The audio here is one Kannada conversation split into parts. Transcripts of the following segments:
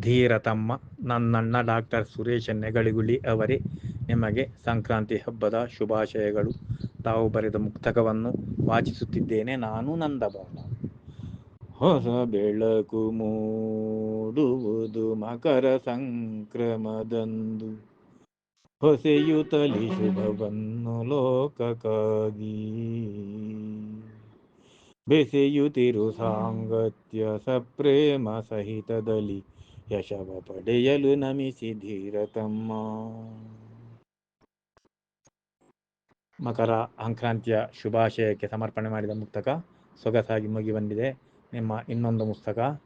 ಧೀರ ತಮ್ಮ ನನ್ನಣ್ಣ ಡಾಕ್ಟರ್ ಸುರೇಶ ನೆಗಳಿಗುಳಿ ಅವರೇ. ನಿಮಗೆ ಸಂಕ್ರಾಂತಿ ಹಬ್ಬದ ಶುಭಾಶಯಗಳು. ತಾವು ಬರೆದ ಮುಕ್ತಕವನ್ನು ವಾಚಿಸುತ್ತಿದ್ದೇನೆ. ನಾನು ನಂದಬಾಲ ಹೊಸ ಬೆಳಕು ಮೂಡುವುದು ಮಕರ ಸಂಕ್ರಮದಂದು. ಹೊಸೆಯುತಲಿ ಶುಭವನ್ನು ಲೋಕಕ್ಕಾಗಿ. ಬೆಸೆಯುತ್ತಿರು ಸಾಂಗತ್ಯ ಸಪ್ರೇಮ ಸಹಿತದಲ್ಲಿ. ಯಶವ ಪಡೆಯಲು ನಮಿಸಿ ಧೀರತಮ್ಮ. ಮಕರ ಸಂಕ್ರಾಂತಿಯ ಶುಭಾಶಯಕ್ಕೆ ಸಮರ್ಪಣೆ ಮಾಡಿದ ಮುಕ್ತಕ, ಸೊಗಸಾಗಿ ಮುಗಿ ಬಂದಿದೆ ನಿಮ್ಮ ಇನ್ನೊಂದು ಪುಸ್ತಕ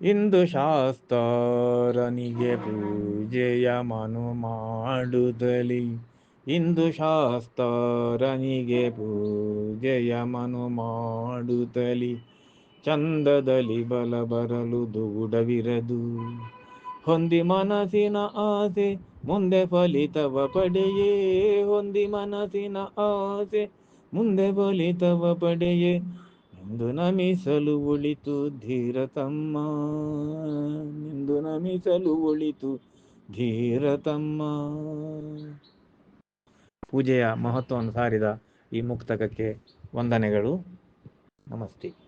ಇಂದು ಶಾಸ್ತಾರನಿಗೆ ಪೂಜೆಯ ಮನು ಮಾಡುದಲಿ. ಇಂದು ಶಾಸ್ತಾರನಿಗೆ ಪೂಜೆಯ ಮನು ಮಾಡುತ್ತಲಿ ಚಂದದಲ್ಲಿ ಬಲ ಬರಲು ದೂಡವಿರದು. ಹೊಂದಿ ಮನಸ್ಸಿನ ಆಸೆ, ಮುಂದೆ ಫಲಿತವ ಪಡೆಯೇ. ಹೊಂದಿ ಮನಸ್ಸಿನ ಆಸೆ, ಮುಂದೆ ಫಲಿತವ ಪಡೆಯೇ. ಎಂದು ನಮಿಸಲು ಉಳಿತು ಧೀರ ತಮ್ಮ ಎಂದು ನಮಿಸಲು ಉಳಿತು ಧೀರ ತಮ್ಮ ಪೂಜೆಯ ಮಹತ್ವವನ್ನು ಸಾರಿದ ಈ ಮುಕ್ತಕಕ್ಕೆ ವಂದನೆಗಳು. ನಮಸ್ತೆ.